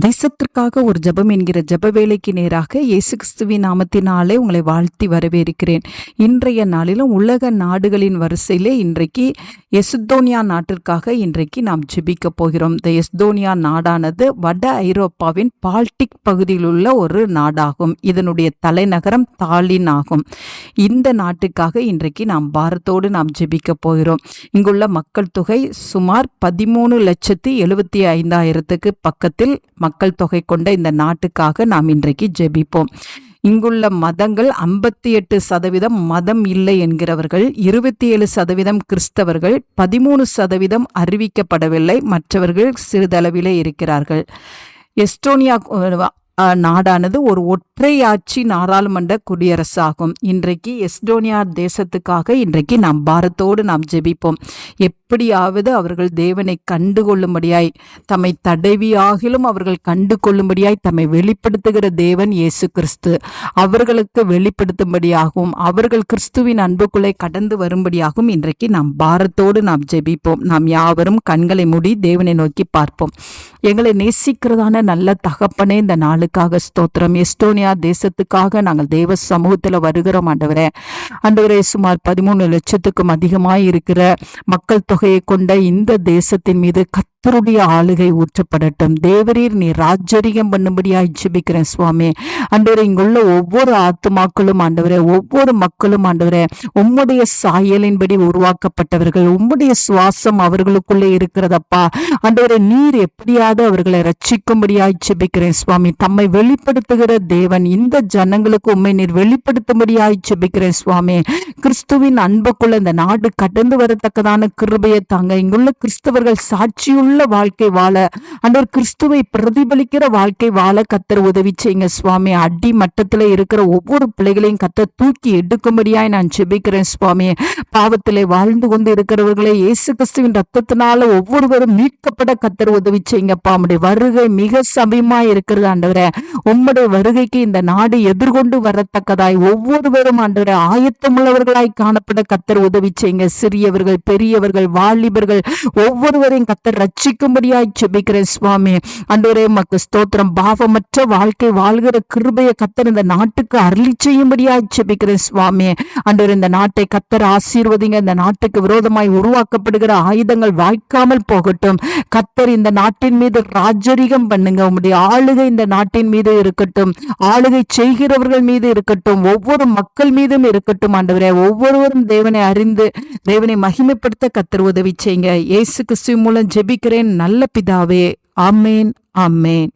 தேசத்திற்காக ஒரு ஜெபம் என்கிற ஜப வேலைக்கு நேராக இயேசு கிறிஸ்துவின் நாமத்தினாலே உங்களை வாழ்த்தி வரவேற்கிறேன். இன்றைய நாளிலும் உலக நாடுகளின் வரிசையிலே இன்றைக்கு எஸ்தோனியா நாட்டிற்காக இன்றைக்கு நாம் ஜெபிக்க போகிறோம். இந்த எஸ்தோனியா நாடானது வட ஐரோப்பாவின் பால்டிக் பகுதியில் உள்ள ஒரு நாடாகும். இதனுடைய தலைநகரம் தாலின் ஆகும். இந்த நாட்டுக்காக இன்றைக்கு நாம் பாரத்தோடு நாம் ஜெபிக்க போகிறோம். இங்குள்ள மக்கள் தொகை சுமார் பதிமூணு லட்சத்தி எழுபத்தி ஐந்தாயிரத்துக்கு பக்கத்தில் மக்கள் தொகை கொண்ட இந்த நாட்டுக்காக நாம் இன்றைக்கு ஜெபிப்போம். இங்குள்ள மதங்கள் ஐம்பத்தி எட்டு சதவீதம் மதம் இல்லை என்கிறவர்கள் இருபத்தி ஏழு சதவீதம் கிறிஸ்தவர்கள் பதிமூணு சதவீதம் அறிவிக்கப்படவில்லை மற்றவர்கள் சிறிதளவிலே இருக்கிறார்கள். எஸ்டோனியா நாடானது ஒரு ஒற்றையாட்சி நாடாளுமன்ற குடியரசாகும். இன்றைக்கு எஸ்டோனியா தேசத்துக்காக இன்றைக்கு நாம் பாரத்தோடு நாம் ஜெபிப்போம். எப்படியாவது அவர்கள் தேவனை கண்டு கொள்ளும்படியாய் தம்மை தடவியாகிலும் அவர்கள் கண்டு கொள்ளும்படியாய் தம்மை வெளிப்படுத்துகிற தேவன் இயேசு கிறிஸ்து. அவர்களுக்கு வெளிப்படுத்தும்படியாகவும் அவர்கள் கிறிஸ்துவின் அன்புக்குள்ளே கடந்து வரும்படியாகவும் இன்றைக்கு நாம் பாரத்தோடு நாம் ஜெபிப்போம். நாம் யாவரும் கண்களை மூடி தேவனை நோக்கி பார்ப்போம். எங்களை நேசிக்கிறதான நல்ல தகப்பனே இந்த நாள் நாளுக்காக ஸ்தோத்திரம். எஸ்டோனியா தேசத்துக்காக நாங்கள் தேவ சமூகத்தில் வருகிறோம் ஆண்டவரே. ஆண்டவரே சுமார் பதிமூணு லட்சத்துக்கும் அதிகமாக இருக்கிற மக்கள் தொகையை கொண்ட இந்த தேசத்தின் மீது கத்தருடைய ஆளுகை ஊற்றப்படட்டும். தேவரீர் நீ ராஜரிகம் பண்ணும்படியாய் ஜிபிக்கிறேன் சுவாமி. ஆண்டவரே இங்குள்ள ஒவ்வொரு ஆத்துமாக்களும் ஆண்டவரே ஒவ்வொரு மக்களும் ஆண்டவரே உம்முடைய சாயலின்படி உருவாக்கப்பட்டவர்கள் உம்முடைய சுவாசம் அவர்களுக்குள்ளே இருக்கிறதப்பா. ஆண்டவரே நீர் எப்படியாவது அவர்களை ரட்சிக்கும்படியாய் ஜெபிக்கிறேன் சுவாமி. தம்மை வெளிப்படுத்துகிற தேவன் இந்த ஜனங்களுக்கு உண்மை நீர் வெளிப்படுத்தும்படியாய் ஜெபிக்கிறேன் சுவாமி. கிறிஸ்துவின் அன்புக்குள்ள இந்த நாடு கடந்து வரத்தக்கதான கிருபையை தாங்க இங்குள்ள கிறிஸ்தவர்கள் சாட்சியுள்ள வாழ்க்கை வாழ அன்றர் கிறிஸ்துவை பிரதிபலிக்கிற வாழ்க்கை வாழ கத்தர் உதவி செய்யுங்க சுவாமி. அடி மட்டத்தில் இருக்கிற ஒவ்வொரு பிள்ளைகளையும் கத்தர் தூக்கி எடுக்கும்படியாய் நான் ஜெபிக்கிறேன் சுவாமி. பாவத்திலே வாழ்ந்து கொண்டு இருக்கிறவர்களை இயேசு கிறிஸ்துவின் ரத்தத்தினால ஒவ்வொருவரும் மீட்கப்பட கத்தர் உதவி செய்யுங்கப்பா. உடைய வருகை மிக சமயமாய் இருக்கிறது ஆண்டவரே. உம்முடைய வருகைக்கு இந்த நாடு எதிர்கொண்டு வரத்தக்கதாய். ஒவ்வொருவரும் ஆண்டவரே ஆயத்தமுள்ளவர்களாய் காணப்பட கத்தர் உதவி செய்யுங்க. சிறியவர்கள் பெரியவர்கள் வாலிபர்கள் ஒவ்வொருவரையும் கத்தர் ரச்ச ரட்சிக்கும்படியாய் செபிக்கிறேன் சுவாமி. அன்றோரே மக்கு ஸ்தோத்திரம். பாவமற்ற வாழ்க்கை வாழ்கிற கிருபையை கத்தர் இந்த நாட்டுக்கு அருளி செய்யும்படியாய் செபிக்கிறேன் சுவாமி. அன்றோர் இந்த நாட்டை கத்தர் ஆசீர்வதிங்க. இந்த நாட்டுக்கு விரோதமாய் உருவாக்கப்படுகிற ஆயுதங்கள் வாய்க்காமல் போகட்டும். கத்தர் இந்த நாட்டின் மீது ராஜரிகம் பண்ணுங்க. உங்களுடைய ஆளுகை இந்த நாட்டின் மீது இருக்கட்டும். ஆளுகை செய்கிறவர்கள் மீது இருக்கட்டும். ஒவ்வொரு மக்கள் மீதும் இருக்கட்டும். ஆண்டவரே ஒவ்வொருவரும் தேவனை அறிந்து தேவனை மகிமைப்படுத்த கத்தர் உதவி செய்யுங்க. இயேசு கிறிஸ்து மூலம் ஜெபிக்கிற ஜெபிக்கிறேன் நல்ல பிதாவே ஆமேன் ஆமேன்.